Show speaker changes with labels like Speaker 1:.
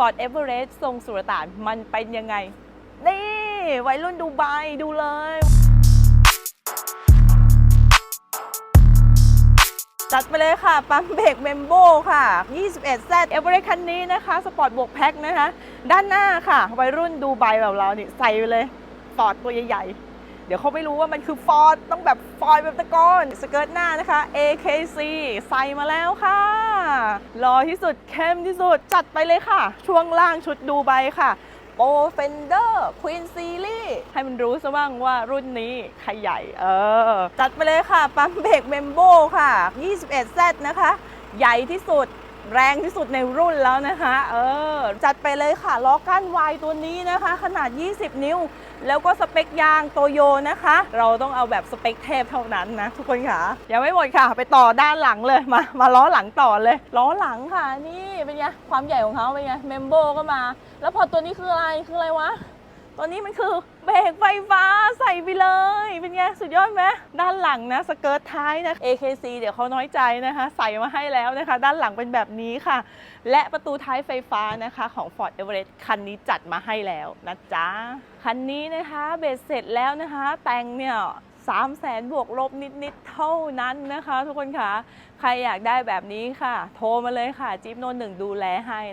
Speaker 1: Ford Everest ทรงสุรต่านมันเป็นยังไง นี่ วัยรุ่นดูไบดูเลย จัดไปเลยค่ะ ปั๊มเบรกเมมโบค่ะ 21Z Everest คันนี้นะคะ สปอร์ตบวกแพ็คนะคะ ด้านหน้าค่ะ วัยรุ่นดูไบแบบเรานี่ใส่ไปเลย ฟอร์ดตัวใหญ่ๆ เดี๋ยวเขาไม่รู้ว่ามันคือฟอร์ดต้องแบบฟอยแบบตะกอนสเกิร์ตหน้านะคะ AKC ใส่มาแล้วค่ะรอที่สุดเข้มที่สุดจัดไปเลยค่ะ ช่วงล่างชุดดูไบค่ะโปรเฟนเดอร์ควีนซีรีส์ให้มันรู้ซะบ้างว่ารุ่นนี้ใครใหญ่ เออ จัดไปเลยค่ะ ปั๊มเบรกเมมโบค่ะ 21Z นะคะ ใหญ่ที่สุด แรงที่สุดในรุ่นแล้วนะคะ เออ จัดไปเลยค่ะล้อก้านวายตัวนี้นะคะ ขนาด 20 นิ้ว แล้วก็สเปคยางโตโยนะคะ เราต้องเอาแบบสเปคเทพเท่านั้นนะทุกคนค่ะยังไม่หมดค่ะ ไปต่อด้านหลังเลยมา มาล้อหลังต่อเลยล้อหลังค่ะนี่เป็นไงความใหญ่ของเขาเป็นไงเมมโบก็มา แล้วพอตัวนี้คืออะไรคืออะไรวะ ตัวนี้มันคือเบรกไฟฟ้าใส่ไปเลย เป็นไง สุดยอดไหมด้านหลังนะ สเกิร์ตท้ายนะ AKC เดี๋ยวเขาน้อยใจนะคะ ใส่มาให้แล้วนะคะ ด้านหลังเป็นแบบนี้ค่ะ และประตูท้ายไฟฟ้านะคะของ Ford Everest คันนี้จัดมาให้แล้วนะจ๊ะ คันนี้นะคะเบ็ดเสร็จแล้วนะคะ แต่งเนี่ยสามแสนบวกลบนิด ๆ เท่านั้นนะคะ ทุกคนคะใครอยากได้แบบนี้ค่ะ โทรมาเลยค่ะ จิ๊บโนนหนึ่งดูแลให้นะ